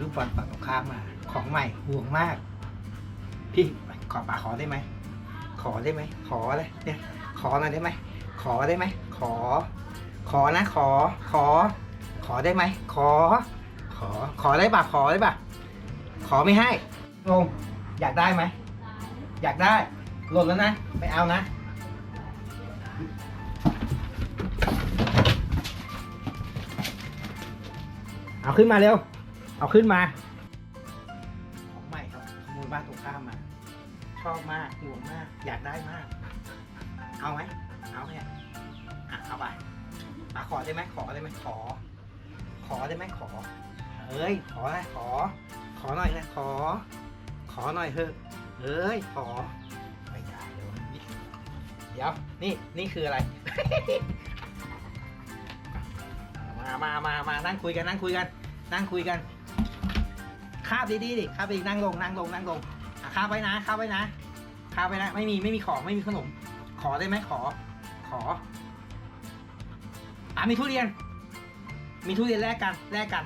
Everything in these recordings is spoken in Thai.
ลูกบอลฝั่งตรงข้ามมา ของใหม่ห่วงมาก พี่ขอปาขอได้ไหม ขอได้ไหม ขอเลยเนี่ย ขอหน่อยได้ไหม ขอได้ไหม ขอ ขอนะ ขอ ขอ ขอได้ไหม ขอ ขอ ขอได้ปะขอได้ปะขอไม่ให้งงอยากได้ไหม อยากได้ หล่นแล้วนะไม่เอานะเอาขึ้นมาเร็ว เอาขึ้นมา ของใหม่ครับขโมยบ้านตรงข้ามมา ชอบมากห่วงมาก อยากได้มาก เอาไหมเอาเนี่ยอะเอาไปอะขอได้ไหมขอได้ไหมขอ ขอได้ไหมขอเอ้ยขอนะขอ ขอหน่อยนะขอ ขอหน่อยเถอะเอ้ยขอไม่ได้เลยวนี่เดี๋ยวนี่นี่คืออะไร มามามามานั่งคุยกันนั่งคุยกัน นั่งคุยกัน คาบดีๆดิคาบดีนั่งลงนั่งลงนั่งลงคาบไว้นะคาบไว้นะคาบไว้นะ ไม่มีไม่มีของไม่มีขนม ขอได้ไหมขอ ขออะมีทุเรียน มีทุเรียนแลกกันแลกกัน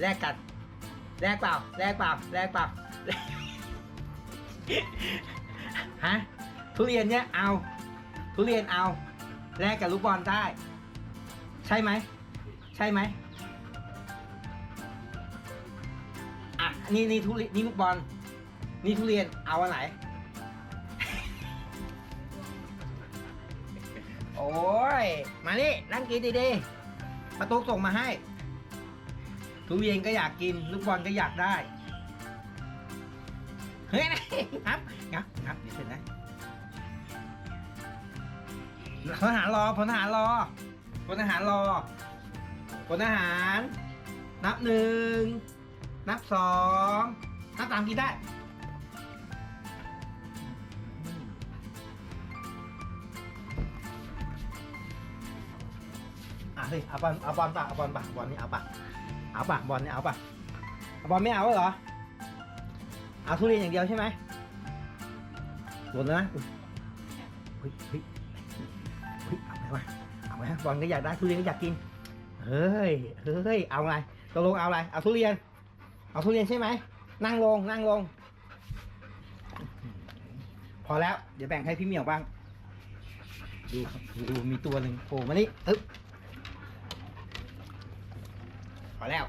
แลกกันแลกเปล่าแลกเปล่าแลกเปล่าฮะทุเรียนเนี้ยเอา ทุเรียนเอาแลกกับลูกบอลได้ ใช่ไหมใช่ไหม นี่นี่ทุเรียนนี่ลูกบอลนี่ทุเรียนเอาอันไหน โอ้ย มานี่นั่งกินดีๆประตูส่งมาให้ ทุเรียนก็อยากกิน ลูกบอลก็อยากได้ เฮ้ยนะครับงับงับเดี๋ยวเสร็จนะพลทหารรอพลทหารรอพลทหารรอพลทหาร นับหนึ่ง นับสองนับตามกินได้อะสิเอาบอลเอาบอลปะเอาบอลปะบอลนี่เอาปะเอาปะบอลนี่เอาปะเอาบอลไม่เอาเหรอเอาทุเรียนอย่างเดียวใช่ไหมหมดแล้วนะอุ๊ยเฮ้ยเฮ้ยเฮ้ยเอาไหมวะเอาไหมบอลก็อยากได้ทุเรียนก็อยากกินเฮ้ยเฮ้ยเอาอะไรตกลงเอาอะไรเอาทุเรียน เอาทุเรียนใช่ไหม นั่งลง นั่งลง พอแล้ว เดี๋ยวแบ่งให้พี่เหมียวบ้าง ดูดูมีตัวหนึ่งโผล่มานี่อึ๊บพอแล้ว